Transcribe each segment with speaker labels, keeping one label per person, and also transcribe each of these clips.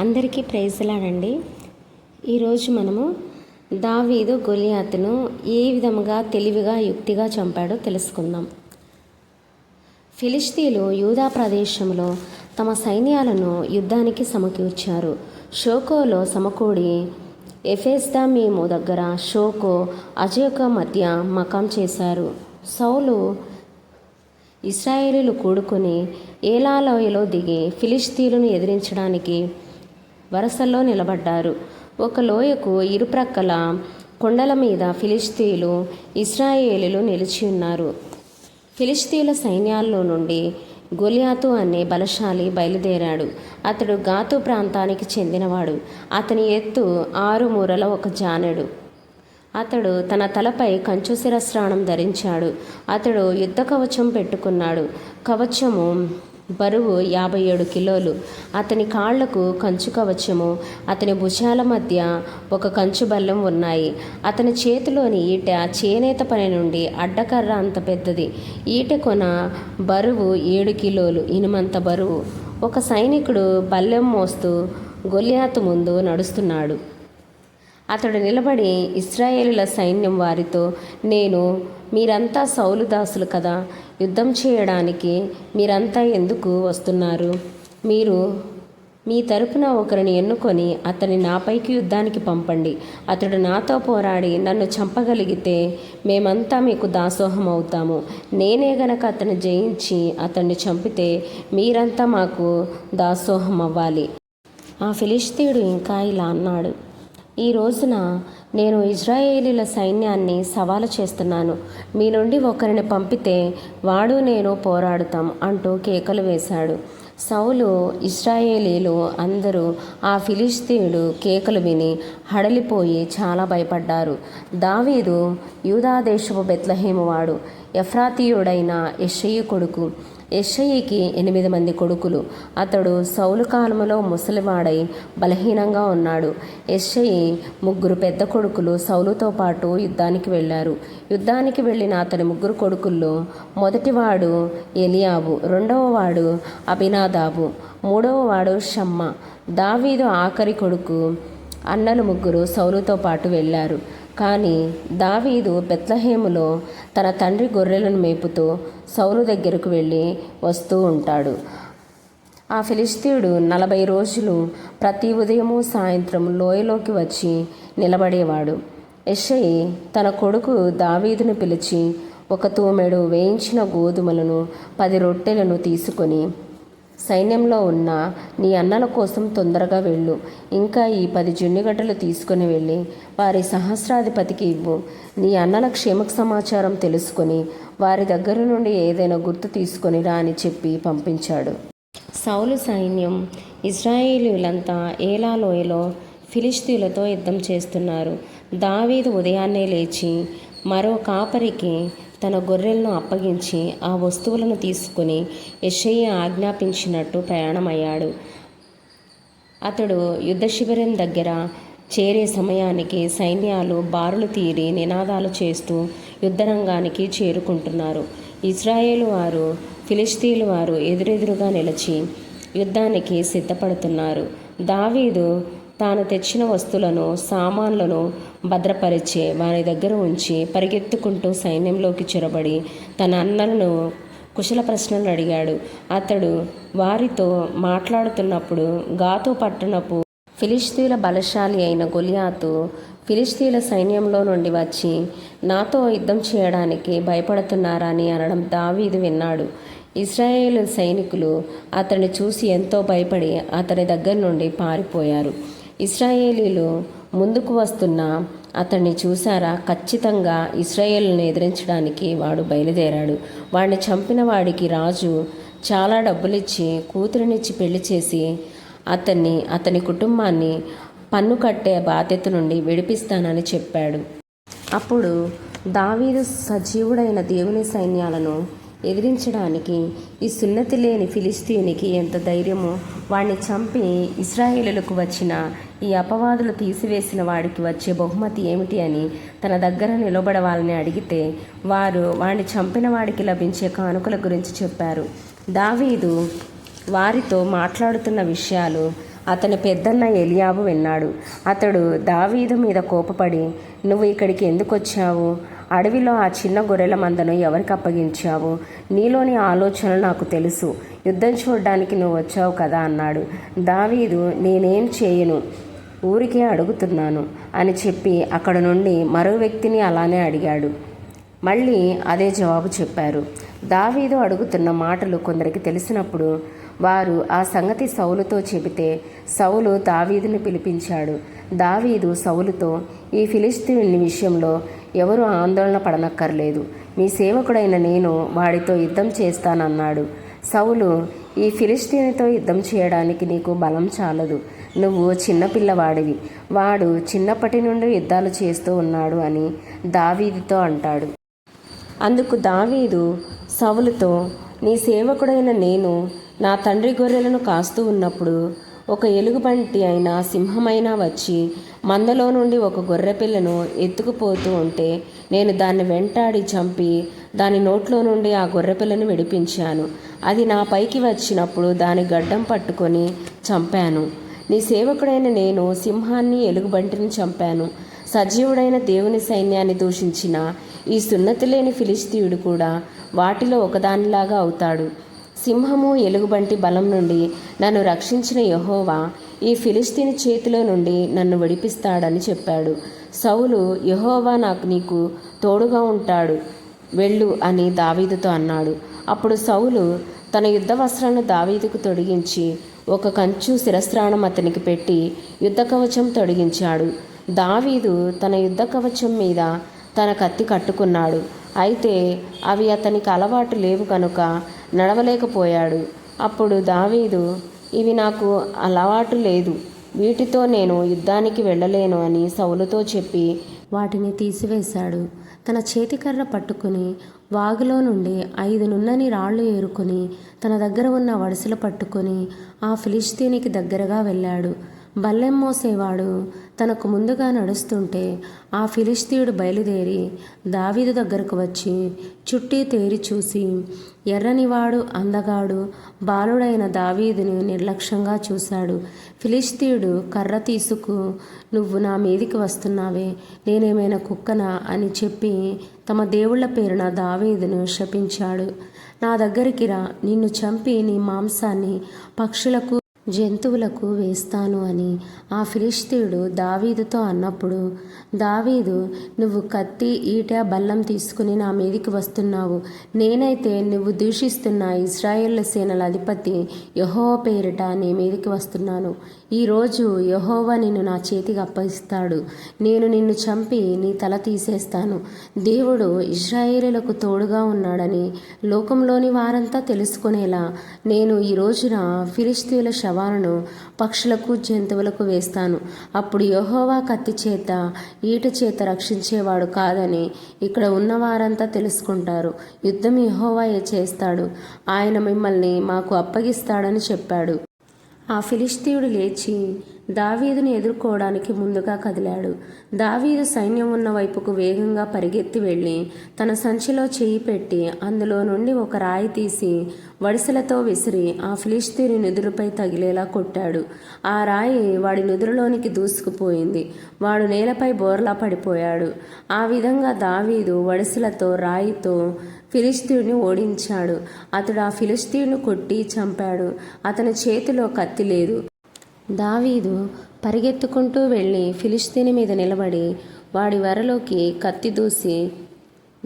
Speaker 1: అందరికీ ప్రైజ్లాడండి ఈరోజు మనము దావీదు గొలియాతును ఏ విధముగా తెలివిగా యుక్తిగా చంపాడో తెలుసుకుందాం. ఫిలిస్తీన్లు యూదా ప్రదేశంలో తమ సైన్యాలను యుద్ధానికి సమకూర్చారు. షోకోలో సమకూడి ఎఫెస్దామీము దగ్గర షోకో అజయోక మధ్య మకాం చేశారు. సౌలు ఇస్రాయేలీలు కూడుకొని ఏలాలోయలో దిగి ఫిలిస్తీన్లను ఎదిరించడానికి వరసల్లో నిలబడ్డారు. ఒక లోయకు ఇరుప్రక్కల కొండల మీద ఫిలిస్తీన్లు ఇస్రాయేలీలు నిలిచి ఉన్నారు. ఫిలిస్తీన్ల సైన్యాల్లో నుండి గొలియాతు అనే బలశాలి బయలుదేరాడు. అతడు గాతు ప్రాంతానికి చెందినవాడు. అతని ఎత్తు ఆరు మూరల ఒక జానెడు. అతడు తన తలపై కంచు శిరస్రాణం ధరించాడు. అతడు యుద్ధ కవచం పెట్టుకున్నాడు. కవచము బరువు యాభై ఏడు కిలోలు. అతని కాళ్ళకు కంచు కవచము అతని భుజాల మధ్య ఒక కంచు బల్లం ఉన్నాయి. అతని చేతిలోని ఈట చేనేత పని నుండి అడ్డకర్ర అంత పెద్దది. ఈట కొన బరువు ఏడు కిలోలు. ఇనుమంత బరువు. ఒక సైనికుడు బల్లెం మోస్తూ గొలియాతు ముందు నడుస్తున్నాడు. అతడు నిలబడి ఇస్రాయేలుల సైన్యం వారితో నేను మీరంతా సౌలు దాసులు కదా యుద్ధం చేయడానికి మీరంతా ఎందుకు వస్తున్నారు? మీరు మీ తరపున ఒకరిని ఎన్నుకొని అతని నాపైకి యుద్ధానికి పంపండి. అతడు నాతో పోరాడి నన్ను చంపగలిగితే మేమంతా మీకు దాసోహం అవుతాము. నేనే గనక అతను జయించి అతన్ని చంపితే మీరంతా మాకు దాసోహం అవ్వాలి. ఆ ఫిలిస్తీయుడు ఇంకా ఇలా అన్నాడు. ఈ రోజున నేను ఇజ్రాయేలీల సైన్యాన్ని సవాలు చేస్తున్నాను. మీ నుండి ఒకరిని పంపితే వాడు నేను పోరాడుతాం అంటూ కేకలు వేశాడు. సౌలు ఇస్రాయేలీలు అందరూ ఆ ఫిలిస్తీయుడు కేకలు విని హడలిపోయి చాలా భయపడ్డారు. దావీదు యూదాదేశపు బెత్లహేము వాడు ఎఫ్రాతీయుడైన యషయ్య కొడుకు యెషయికి ఎనిమిది మంది కొడుకులు. అతడు సౌలు కాలములో ముసలివాడై బలహీనంగా ఉన్నాడు. యెషయి ముగ్గురు పెద్ద కొడుకులు సౌలుతో పాటు యుద్ధానికి వెళ్ళారు. యుద్ధానికి వెళ్ళిన అతని ముగ్గురు కొడుకుల్లో మొదటివాడు ఎలియాబు రెండవ వాడు అభినాదాబు మూడవ వాడు షమ్మ. దావీదు ఆఖరి కొడుకు అన్నలు ముగ్గురు సౌలుతో పాటు వెళ్ళారు. కానీ దావీదు బెత్లహేములో తన తండ్రి గొర్రెలను మేపుతూ సౌలు దగ్గరకు వెళ్ళి వస్తూ ఉంటాడు. ఆ ఫిలిస్తీయుడు నలభై రోజులు ప్రతి ఉదయము సాయంత్రం లోయలోకి వచ్చి నిలబడేవాడు. ఎషయి తన కొడుకు దావీదును పిలిచి ఒక తూమెడు వేయించిన గోధుమలను పది రొట్టెలను తీసుకొని సైన్యంలో ఉన్న నీ అన్నల కోసం తొందరగా వెళ్ళు. ఇంకా ఈ పది జున్నిగడ్డలు తీసుకుని వెళ్ళి వారి సహస్రాధిపతికి ఇవ్వు. నీ అన్నల క్షేమక సమాచారం తెలుసుకొని వారి దగ్గర నుండి ఏదైనా గుర్తు తీసుకొని రా అని చెప్పి పంపించాడు. సౌలు సైన్యం ఇజ్రాయేలీలంతా ఏలాలోయలో ఫిలిస్తీన్లతో యుద్ధం చేస్తున్నారు. దావీదు ఉదయాన్నే లేచి మరో కాపరికి తన గొర్రెలను అప్పగించి ఆ వస్తువులను తీసుకుని యషయ్య ఆజ్ఞాపించినట్టు ప్రయాణమయ్యాడు. అతడు యుద్ధ శిబిరం దగ్గర చేరే సమయానికి సైన్యాలు బారులు తీరి నినాదాలు చేస్తూ యుద్ధరంగానికి చేరుకుంటున్నారు. ఇజ్రాయేల్ వారు ఫిలిస్తీన్ వారు ఎదురెదురుగా నిలిచి యుద్ధానికి సిద్ధపడుతున్నారు. దావీదు తాను తెచ్చిన వస్తువులను సామాన్లను భద్రపరిచే వారి దగ్గర ఉంచి పరిగెత్తుకుంటూ సైన్యంలోకి చొరబడి తన అన్నలను కుశల ప్రశ్నలు అడిగాడు. అతడు వారితో మాట్లాడుతున్నప్పుడు గాతు పట్టణపు ఫిలిస్తీన్ల బలశాలి అయిన గొలియాతు ఫిలిస్తీన్ల సైన్యంలో నుండి వచ్చి నాతో యుద్ధం చేయడానికి భయపడుతున్నారని అనడం దావీదు విన్నాడు. ఇస్రాయేల్ సైనికులు అతన్ని చూసి ఎంతో భయపడి అతని దగ్గర నుండి పారిపోయారు. ఇస్రాయేలీలు ముందుకు వస్తున్న అతన్ని చూసారా ఖచ్చితంగా ఇస్రాయేల్ను ఎదిరించడానికి వాడు బయలుదేరాడు. వాడిని చంపిన వాడికి రాజు చాలా డబ్బులిచ్చి కూతురినిచ్చి పెళ్ళి చేసి అతన్ని అతని కుటుంబాన్ని పన్ను కట్టే బాధ్యత నుండి విడిపిస్తానని చెప్పాడు. అప్పుడు దావీదు సజీవుడైన దేవుని సైన్యాలను ఎదిరించడానికి ఈ సున్నతి లేని ఫిలిస్తీనికి ఎంత ధైర్యమో. వాడిని చంపి ఇస్రాయేలులకు వచ్చిన ఈ అపవాదులు తీసివేసిన వాడికి వచ్చే బహుమతి ఏమిటి అని తన దగ్గర నిలబడవాలని అడిగితే వారు వాడిని చంపిన వాడికి లభించే కానుకల గురించి చెప్పారు. దావీదు వారితో మాట్లాడుతున్న విషయాలు అతని పెద్దన్న ఎలియాబు విన్నాడు. అతడు దావీదు మీద కోపపడి నువ్వు ఇక్కడికి ఎందుకు వచ్చావు? అడవిలో ఆ చిన్న గొర్రెల మందను ఎవరికి అప్పగించావు? నీలోని ఆలోచనలు నాకు తెలుసు. యుద్ధం చూడడానికి నువ్వు వచ్చావు కదా అన్నాడు. దావీదు నేనేం చేయను? ఊరికే అడుగుతున్నాను అని చెప్పి అక్కడ నుండి మరో వ్యక్తిని అలానే అడిగాడు. మళ్ళీ అదే జవాబు చెప్పారు. దావీదు అడుగుతున్న మాటలు కొందరికి తెలిసినప్పుడు వారు ఆ సంగతి సౌలుతో చెబితే సౌలు దావీదుని పిలిపించాడు. దావీదు సౌలుతో ఈ ఫిలిస్తీన్ విషయంలో ఎవరు ఆందోళన పడనక్కర్లేదు. మీ సేవకుడైన నేను వాడితో యుద్ధం చేస్తానన్నాడు. సౌలు ఈ ఫిలిస్తీన్తో యుద్ధం చేయడానికి నీకు బలం చాలదు. నువ్వు చిన్నపిల్లవాడివి వాడు చిన్నప్పటి నుండి యుద్ధాలు చేస్తూ ఉన్నాడు అని దావీదుతో అంటాడు. అందుకు దావీదు సవులుతో నీ సేవకుడైన నేను నా తండ్రి గొర్రెలను కాస్తూ ఉన్నప్పుడు ఒక ఎలుగుబంటి అయిన సింహమైనా వచ్చి మందలో నుండి ఒక గొర్రెపిల్లను ఎత్తుకుపోతూ ఉంటే నేను దాన్ని వెంటాడి చంపి దాని నోట్లో నుండి ఆ గొర్రె పిల్లను విడిపించాను. అది నా పైకి వచ్చినప్పుడు దాని గడ్డం పట్టుకొని చంపాను. నీ సేవకుడైన నేను సింహాన్ని ఎలుగుబంటిని చంపాను. సజీవుడైన దేవుని సైన్యాన్ని దూషించిన ఈ సున్నతి లేని ఫిలిస్తీయుడు కూడా వాటిలో ఒకదానిలాగా అవుతాడు. సింహము ఎలుగుబంటి బలం నుండి నన్ను రక్షించిన యహోవా ఈ ఫిలిస్తీని చేతిలో నుండి నన్ను విడిపిస్తాడని చెప్పాడు. సౌలు యహోవా నాకు నీకు తోడుగా ఉంటాడు వెళ్ళు అని దావీదుతో అన్నాడు. అప్పుడు సౌలు తన యుద్ధ వస్త్రాలను దావీదుకు తొడిగించి ఒక కంచు శిరస్త్రాణం అతనికి పెట్టి యుద్ధ కవచం తొడిగించాడు. దావీదు తన యుద్ధ కవచం మీద తన కత్తి కట్టుకున్నాడు. అయితే అవి అతనికి అలవాటు లేవు కనుక నడవలేకపోయాడు. అప్పుడు దావీదు ఇవి నాకు అలవాటు లేదు. వీటితో నేను యుద్ధానికి వెళ్ళలేను అని సౌలుతో చెప్పి వాటిని తీసివేశాడు. తన చేతికర్ర పట్టుకుని వాగులో నుండి ఐదు నున్నని రాళ్ళు ఏరుకొని తన దగ్గర ఉన్న వడిసెలు పట్టుకొని ఆ ఫిలిస్తీనికి దగ్గరగా వెళ్ళాడు. బల్లెం మోసేవాడు తనకు ముందుగా నడుస్తుంటే ఆ ఫిలిస్తీయుడు బయలుదేరి దావీదు దగ్గరకు వచ్చి చుట్టి తేరి చూసి ఎర్రనివాడు అందగాడు బాలుడైన దావీదుని నిర్లక్ష్యంగా చూశాడు. ఫిలిస్తీయుడు కర్ర తీసుకు నువ్వు నా మీదికి వస్తున్నావే నేనేమైనా కుక్కనా? అని చెప్పి తమ దేవుళ్ళ పేరున దావీదును శపించాడు. నా దగ్గరికి రా నిన్ను చంపి నీ మాంసాన్ని పక్షులకు జంతువులకు వేస్తాను అని ఆ ఫిలిస్తీయుడు దావీదుతో అన్నప్పుడు దావీదు నువ్వు కత్తి ఈట బల్లం తీసుకుని నా మీదికి వస్తున్నావు. నేనైతే నువ్వు దూషిస్తున్న ఇజ్రాయేళ్ళ సేనల అధిపతి యహో పేరిట నీ మీదికి వస్తున్నాను. ఈరోజు యహోవా నిన్ను నా చేతికి అప్పగిస్తాడు. నేను నిన్ను చంపి నీ తల తీసేస్తాను. దేవుడు ఇజ్రాయేలులకు తోడుగా ఉన్నాడని లోకంలోని వారంతా తెలుసుకునేలా నేను ఈ రోజున ఫిలిస్తీన్ల శవాలను పక్షులకు జంతువులకు వేస్తాను. అప్పుడు యహోవా కత్తి చేత ఈట చేత రక్షించేవాడు కాదని ఇక్కడ ఉన్న వారంతా తెలుసుకుంటారు. యుద్ధం యహోవాయే చేస్తాడు. ఆయన మిమ్మల్ని మాకు అప్పగిస్తాడని చెప్పాడు. ఆ ఫిలిస్తీయుడు లేచి దావీదుని ఎదుర్కోవడానికి ముందుగా కదిలాడు. దావీదు సైన్యం ఉన్న వైపుకు వేగంగా పరిగెత్తి వెళ్ళి తన సంచిలో చేయి పెట్టి అందులో నుండి ఒక రాయి తీసి వడిసలతో విసిరి ఆ ఫిలిస్తీని నుదురుపై తగిలేలా కొట్టాడు. ఆ రాయి వాడి నుదురులోనికి దూసుకుపోయింది. వాడు నేలపై బోర్లా పడిపోయాడు. ఆ విధంగా దావీదు వడిసలతో రాయితో ఫిలిస్తీన్ని ఓడించాడు. అతడు ఆ ఫిలిస్తీన్ను కొట్టి చంపాడు. అతని చేతిలో కత్తి లేదు. దావీదు పరిగెత్తుకుంటూ వెళ్ళి ఫిలిస్తీని మీద నిలబడి వాడి వరలోకి కత్తి దూసి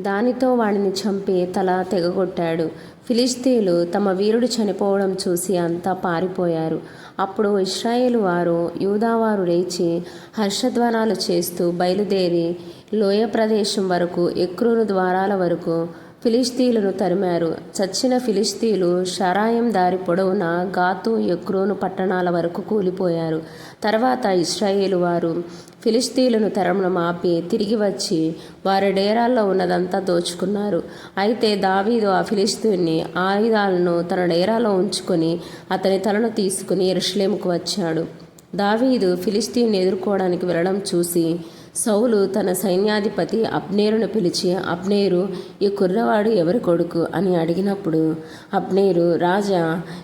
Speaker 1: దానితో వాడిని చంపి తల తెగగొట్టాడు. ఫిలిస్తీన్లు తమ వీరుడు చనిపోవడం చూసి అంతా పారిపోయారు. అప్పుడు ఇస్రాయేల్ వారు యూదావారు లేచి హర్షధ్వనాలు చేస్తూ బయలుదేరి లోయ ప్రదేశం వరకు ఎక్రూరు ద్వారాల వరకు ఫిలిస్తీలను తరిమారు. చచ్చిన ఫిలిస్తీలు షరాయం దారి పొడవున గాతు ఎక్రోను పట్టణాల వరకు కూలిపోయారు. తర్వాత ఇస్రాయేలు వారు ఫిలిస్తీలను తరమడం ఆపి తిరిగి వచ్చి వారి డేరాల్లో ఉన్నదంతా దోచుకున్నారు. అయితే దావీదు ఆ ఫిలిస్తీన్ని ఆయుధాలను తన డేరాలో ఉంచుకొని అతని తలను తీసుకుని ఎరుషలేముకు వచ్చాడు. దావీదు ఫిలిస్తీన్ని ఎదుర్కోవడానికి వెళ్ళడం చూసి సౌలు తన సైన్యాధిపతి అబ్నేరును పిలిచి అబ్నేరు ఈ కుర్రవాడు ఎవరి కొడుకు అని అడిగినప్పుడు అబ్నేరు రాజా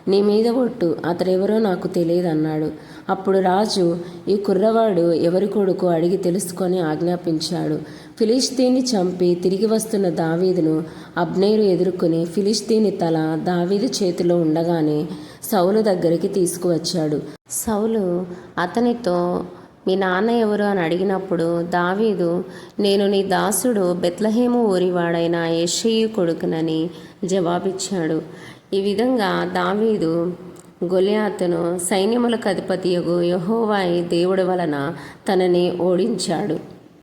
Speaker 1: నీ మీద ఒట్టు అతడెవరో నాకు తెలియదు అన్నాడు అప్పుడు రాజు ఈ కుర్రవాడు ఎవరి కొడుకు అడిగి తెలుసుకొని ఆజ్ఞాపించాడు. ఫిలిస్తీన్ని చంపి తిరిగి వస్తున్న దావీదును అబ్నేరు ఎదుర్కొని ఫిలిస్తీని తల దావీదు చేతిలో ఉండగానే సౌలు దగ్గరికి తీసుకువచ్చాడు. సౌలు అతనితో మీ నాన్న ఎవరు అని అడిగినప్పుడు దావీదు నేను నీ దాసుడు బెత్లహేము ఊరివాడైన యెషయి కొడుకునని జవాబిచ్చాడు. ఈ విధంగా దావీదు గొలియాతును సైన్యములకు అధిపతియగు యహోవాయి దేవుడి వలన తనని ఓడించాడు.